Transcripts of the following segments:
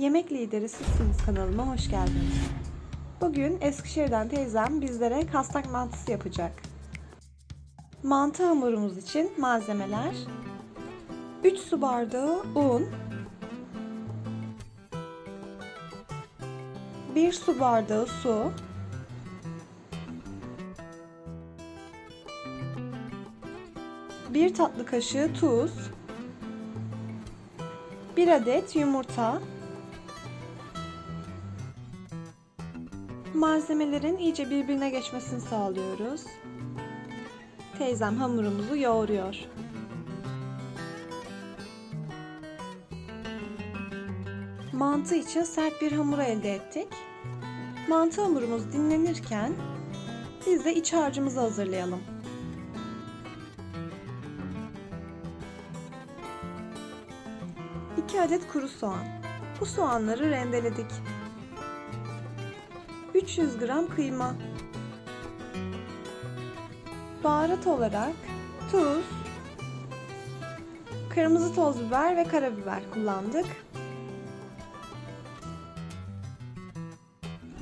Yemek lideri sizsiniz kanalıma hoş geldiniz. Bugün Eskişehir'den teyzem bizlere kastak mantısı yapacak. Mantı hamurumuz için malzemeler 3 su bardağı un 1 su bardağı su 1 tatlı kaşığı tuz 1 adet yumurta Malzemelerin iyice birbirine geçmesini sağlıyoruz. Teyzem hamurumuzu yoğuruyor. Mantı için sert bir hamur elde ettik. Mantı hamurumuz dinlenirken biz de iç harcımızı hazırlayalım. 2 adet kuru soğan. Bu soğanları rendeledik. 300 gram kıyma. Baharat olarak tuz, kırmızı toz biber ve karabiber kullandık.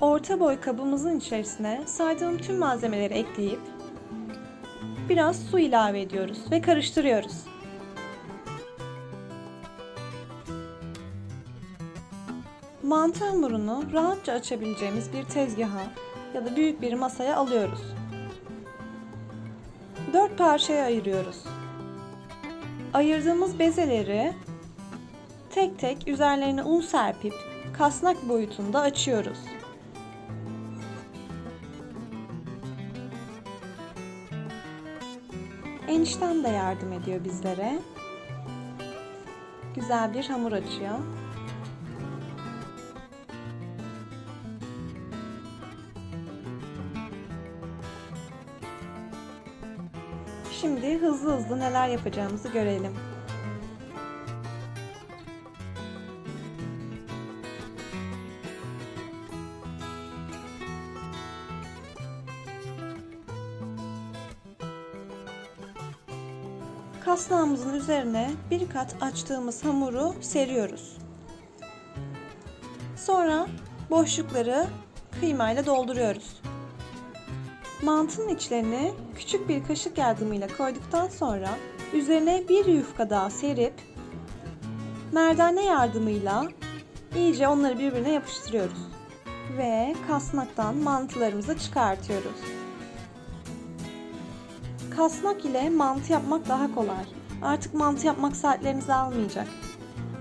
Orta boy kabımızın içerisine saydığım tüm malzemeleri ekleyip biraz su ilave ediyoruz ve karıştırıyoruz. Mantı hamurunu rahatça açabileceğimiz bir tezgaha ya da büyük bir masaya alıyoruz. Dört parçaya ayırıyoruz. Ayırdığımız bezeleri tek tek üzerlerine un serpip kasnak boyutunda açıyoruz. Eniştem de yardım ediyor bizlere. Güzel bir hamur açıyor. Şimdi hızlı hızlı neler yapacağımızı görelim. Kasnağımızın üzerine bir kat açtığımız hamuru seriyoruz. Sonra boşlukları kıymayla dolduruyoruz. Mantının içlerini küçük bir kaşık yardımıyla koyduktan sonra üzerine bir yufka daha serip merdane yardımıyla iyice onları birbirine yapıştırıyoruz. Ve kasnaktan mantılarımızı çıkartıyoruz. Kasnak ile mantı yapmak daha kolay. Artık mantı yapmak saatlerinizi almayacak.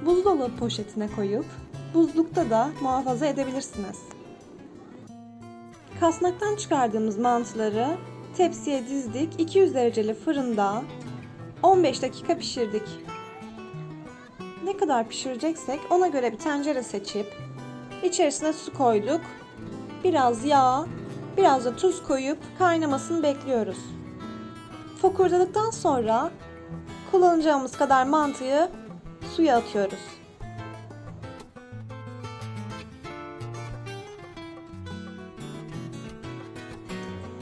Buzdolabı poşetine koyup buzlukta da muhafaza edebilirsiniz. Kasnaktan çıkardığımız mantıları tepsiye dizdik. 200 dereceli fırında 15 dakika pişirdik. Ne kadar pişireceksek ona göre bir tencere seçip içerisine su koyduk. Biraz yağ, biraz da tuz koyup kaynamasını bekliyoruz. Fokurdadıktan sonra kullanacağımız kadar mantıyı suya atıyoruz.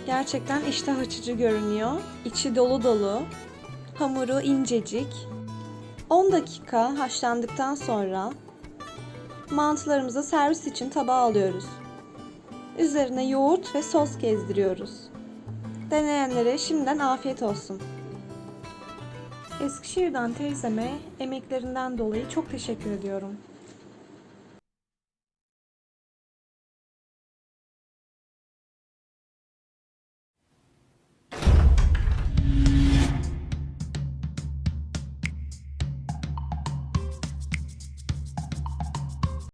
Gerçekten iştah açıcı görünüyor. İçi dolu dolu. Hamuru incecik. 10 dakika haşlandıktan sonra mantılarımızı servis için tabağa alıyoruz. Üzerine yoğurt ve sos gezdiriyoruz. Deneyenlere şimdiden afiyet olsun. Eskişehir'den teyzeme emeklerinden dolayı çok teşekkür ediyorum.